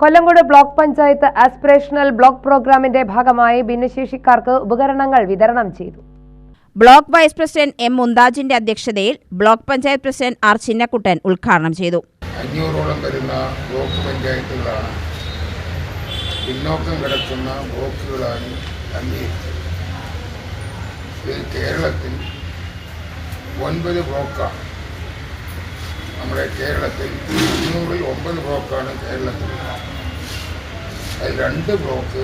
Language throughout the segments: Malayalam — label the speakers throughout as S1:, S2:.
S1: Kollengode block panchayat aspirational block പ്രോഗ്രാമിന്റെ ഭാഗമായി ഭിന്നശേഷിക്കാർക്ക് ഉപകരണങ്ങൾ വിതരണം ചെയ്തു.
S2: ബ്ലോക്ക് വൈസ് പ്രസിഡന്റ് എം മുന്താജിന്റെ അധ്യക്ഷതയിൽ block panchayat president R Chinnakuttan ഉദ്ഘാടനം ചെയ്തു.
S3: അഞ്ഞൂറോളം വരുന്ന ബ്ലോക്ക് പഞ്ചായത്തുകളാണ് പിന്നോക്കം കിടക്കുന്ന ബ്ലോക്കുകളായി അംഗീകരിച്ചത്. കേരളത്തിൽ ഒൻപത് ബ്ലോക്കാണ്. നമ്മുടെ കേരളത്തിൽ അഞ്ഞൂറിൽ ഒമ്പത് ബ്ലോക്കാണ് കേരളത്തിൽ. അതിൽ രണ്ട് ബ്ലോക്ക്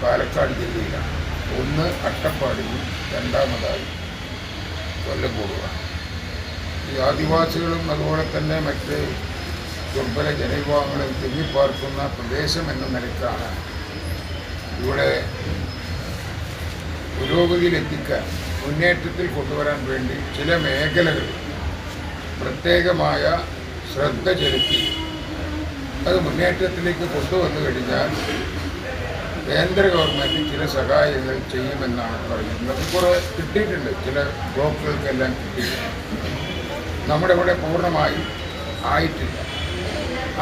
S3: പാലക്കാട് ജില്ലയിലാണ്. ഒന്ന് അട്ടപ്പാടിയും രണ്ടാമതായി കൊല്ലക്കൂടുകയാണ് ഈ ആദിവാസികളും അതുപോലെ തന്നെ മറ്റ് ദുർബല ജനവിഭാഗങ്ങളും തിങ്ങിപ്പാർക്കുന്ന പ്രദേശം എന്ന നിലക്കാണ് ഇവിടെ പുരോഗതിയിലെത്തിക്കാൻ മുന്നേറ്റത്തിൽ കൊണ്ടുവരാൻ വേണ്ടി ചില മേഖലകൾ പ്രത്യേകമായ ശ്രദ്ധ ചെലുത്തി. അത് മുന്നേറ്റത്തിലേക്ക് കൊണ്ടുവന്നു കഴിഞ്ഞാൽ കേന്ദ്ര ഗവൺമെന്റ് ചില സഹായങ്ങൾ ചെയ്യുമെന്നാണ് പറയുന്നത്. കുറേ കിട്ടിയിട്ടുണ്ട്. ചില ബ്ലോക്കുകൾക്കെല്ലാം കിട്ടിയിട്ടുണ്ട്. നമ്മുടെ ഇവിടെ പൂർണമായി ആയിട്ടില്ല.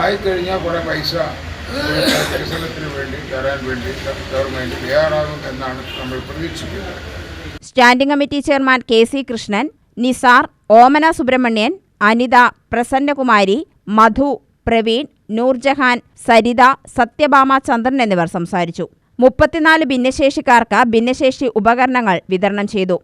S3: ആയിക്കഴിഞ്ഞാൽ കുറേ പൈസ വികസനത്തിന് വേണ്ടി തരാൻ വേണ്ടി ഗവൺമെന്റ് തയ്യാറാകും എന്നാണ് നമ്മൾ പ്രതീക്ഷിക്കുന്നത്.
S2: Standing committee chairman K C Krishnan Nisar Omana Subramanian Anitha Prasannakumari Madhu Praveen Noorjahan Saritha Sathyabhama Chandran എന്നിവർ സംസാരിച്ചു. മുപ്പത്തിനാല് ഭിന്നശേഷിക്കാർക്ക് ഭിന്നശേഷി ഉപകരണങ്ങൾ വിതരണം ചെയ്തു.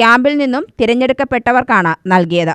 S2: ക്യാമ്പിൽ നിന്നും തിരഞ്ഞെടുക്കപ്പെട്ടവർക്കാണ് നൽകിയത്.